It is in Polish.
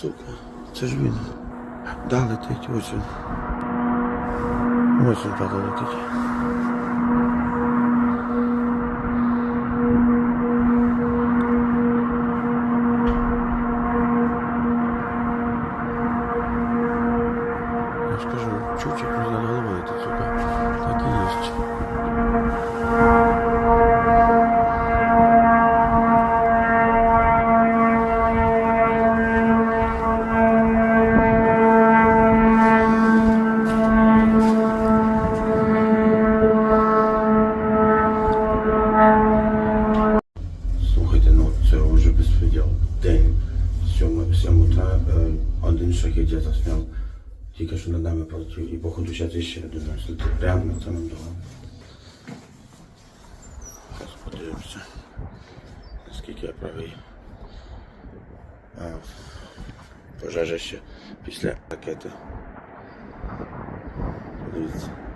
Сука, це ж він. Да, летить, ось він. Ось він тата летить. Я ж кажу, чуть-чуть над головою тут. emocją, no, żeby powiedział ten siamu ta odyn e, szakie dziecko miał tylko że nad nami pracuje i pochodzi się coś się do nas, to prawda, co nam dało. Spodziewam się, z kiki prawie pożarze się, pisze pakiety. Do widzenia.